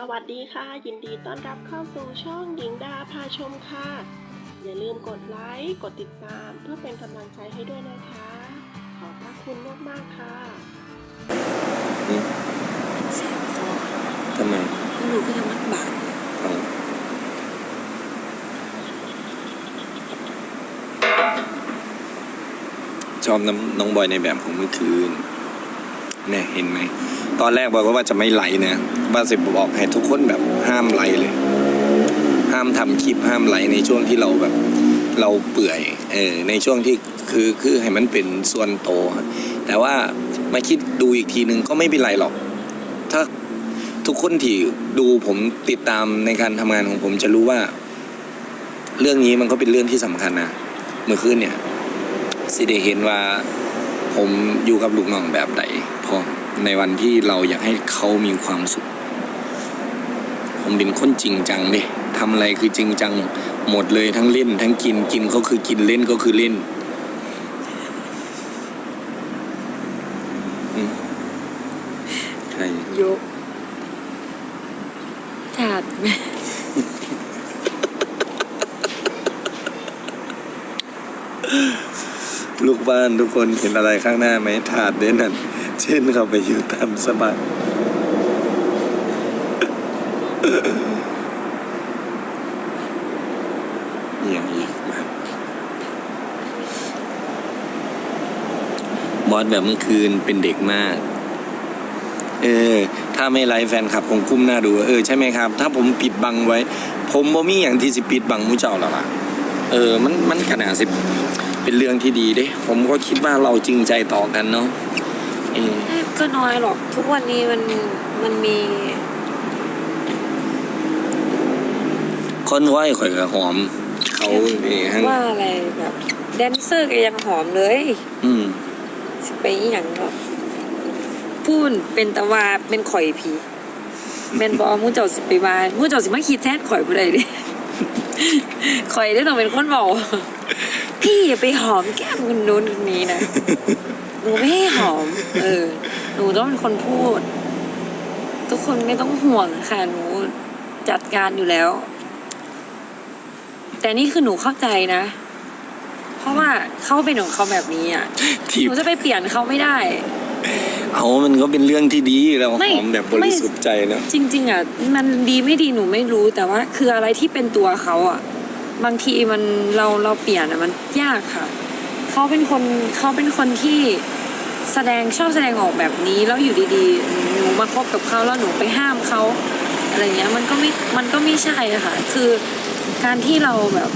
สวัสดีค่ะ ยินดีต้อนรับเข้าสู่ช่องหญิงดาพาชมค่ะ อย่าลืมกดไลค์ กดติดตาม เพื่อเป็นกำลังใจให้ด้วยนะคะ ขอบพระคุณมากๆค่ะแสบคอทำไมไม่รู้ก็ยังมัดบาดเอาชอบน้ำน้องบอยในแบบของเมื่อคืนเนี่ยเห็นไหม ตอนแรกบอกว่าจะไม่ไหลฟ์นะว่าสิบบอกให้ทุกคนแบบห้ามไหลเลย ห้ามทำคลิปห้ามไหลในช่วงที่เราแบบ เราเปื่อยเออในช่วงที่คือคือให้มันเป็นส่วนโต แต่ว่ามาคิดดูอีกทีนึงก็ไม่เป็นไรหรอก ถ้าทุกคนที่ดูผมติดตามในการทำงานของผมจะรู้ว่า เรื่องนี้มันก็เป็นเรื่องที่สำคัญนะเมื่อคืนเนี่ยสิได้เห็นว่าผมอยู่กับลูกน้องแบบไหนพอ ในวันที่เราอยากให้เขามีความสุข ผมเป็นคนจริงจังเด้ทำอะไรคือจริงจังหมดเลยทั้งเล่น ทั้งกินกินก็คือกินเล่นก็คือเล่นอืมใช่ยกถาดไหมลูกบ้านทุกคนเห็นอะไรข้างหน้าไหมถาดเด่นนั่น เช่นเขาไปอยู่ตามสบายอย่างอีกบอสแบบเมื่อคืนเป็นเด็กมาก เออ ถ้าไม่ไลฟ์แฟนคลับคงกุ้มหน้าดู เออใช่ไหมครับ ถ้าผมปิดบังไว้ ผมบ่มีอย่างที่สิปิดบังมูเจ้าแล้วล่ะ เออ มันมันขนาดสิเป็นเรื่องที่ดีเด้ ผมก็คิดว่าเราจริงใจต่อกันเนาะ เออก็น้อยหรอกทุกวันนี้มันมันมีคนไหวข่อยกับหอม เขาเองฮั่นว่าอะไรแบบแดนเซอร์ก็ยังหอมเลยอืมสิไปอหย่างก็พูนเป็นตะวาเป็นข่อยผีเป็นบอมูเจ้าสิไปวามูเจ้าสิมาขีดแทนข่อยบ่ได้เลยข่อยได้ต้องเป็นคนบอกพี่อย่าไปหอมแก้มคนนู้นคนนี้นะหนูไม่ให้หอม เออหนูต้องเป็นคนพูด ทุกคนไม่ต้องห่วงค่ะหนูจัดการอยู่แล้ว แต่นี่คือหนูเข้าใจนะ เพราะว่าเขาเป็นของเขาแบบนี้อะที่หนูจะไปเปลี่ยนเขาไม่ได้ เอามันก็เป็นเรื่องที่ดีเราไม่หอมแบบบริสุทธิ์ใจเนาะจริง ๆอะมันดีไม่ดีหนูไม่รู้แต่ว่า คืออะไรที่เป็นตัวเขาอะ บางทีมันเราเราเปลี่ยนอะมันยากค่ะเขาเป็นคนเขาเป็นคนที่ แสดงชอบแสดงออกแบบนี้แล้วอยู่ดีๆหนูมาคบกับเขาแล้วหนูไปห้ามเขาอะไรเงี้ยมันก็ไม่มันก็ไม่ใช่ะค่ะ คือการที่เราแบบ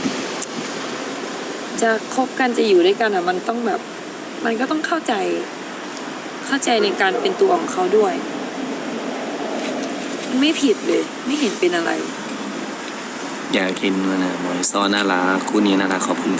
จะคบกันจะอยู่ด้วยกันอะ มันต้องแบบ มันก็ต้องเข้าใจ เข้าใจในการเป็นตัวของเขาด้วยมันไม่ผิดเลย ไม่เห็นเป็นอะไร อยากกินด้วยนะบอยซอน่ารักคู่นี้น่ารักขอบคุณ